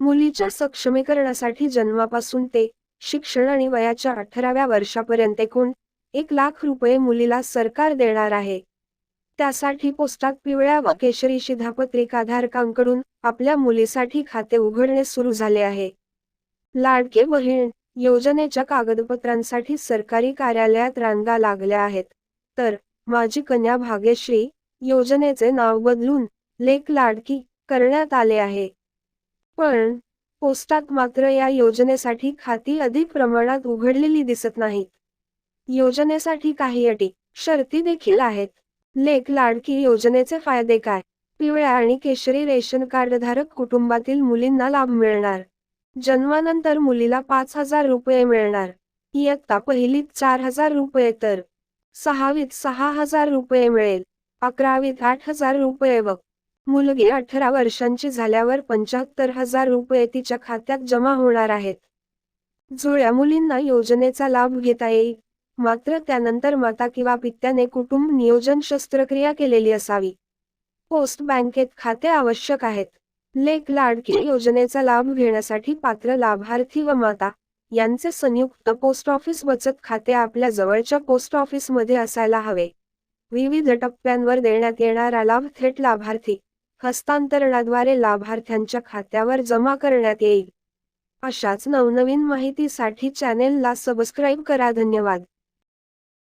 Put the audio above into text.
मुलीच्या सक्षमीकरणासाठी जन्मापासून ते शिक्षण आणि वयाच्या अठराव्या वर्षापर्यंत एकूण एक लाख रुपये मुलीला सरकार देणार आहे. त्यासाठी पोस्टात पिवळ्या व केशरी शिधापत्रिका धारकांकडून आपल्या मुलीसाठी खाते उघडणे सुरू झाले आहे. लाडके बहीण योजनेच्या कागदपत्रांसाठी सरकारी कार्यालयात रांगा लागल्या आहेत. तर माझी कन्या भाग्यश्री योजनेचे नाव बदलून लेख लाडकी करण्यात आले आहे. पण पोस्टात मात्र या योजनेसाठी खाती अधिक प्रमाणात उघडलेली दिसत नाहीत. योजनेसाठी काही अटी शर्ती देखील आहेत. लेख लाडकी योजनेचे फायदे काय? पिवळ्या आणि केशरी रेशन कार्ड धारक कुटुंबातील मुलींना लाभ मिळणार. जन्मानंतर मुलीला पाच हजार रुपये मिळणार. इयत्ता पहिलीत चार हजार रुपये तर सहावीत सहा हजार रुपये मिळेल. अकरावीत आठ हजार रुपये व मुलगी अठरा वर्षांची झाल्यावर पंच्याहत्तर हजार रुपये तिच्या खात्यात जमा होणार आहेत. जुळ्या मुलींना योजनेचा लाभ घेता येईल. मात्र त्यानंतर माता किंवा पित्याने कुटुंब नियोजन शस्त्रक्रिया केलेली असावी. पोस्ट बँकेत खाते आवश्यक आहेत. लेख लाडकी योजनेचा लाभ घेण्यासाठी पात्र लाभार्थी व माता यांचे संयुक्त पोस्ट ऑफिस बचत खाते आपल्या जवळच्या पोस्ट ऑफिसमध्ये असायला हवे. विविध टप्प्यांवर देण्यात येणारा लाभ थेट लाभार्थी हस्तांतरणाद्वारे लाभार्थ्यांच्या खात्यावर जमा करण्यात येईल. अशाच नवनवीन माहितीसाठी चॅनेलला सबस्क्राईब करा. धन्यवाद.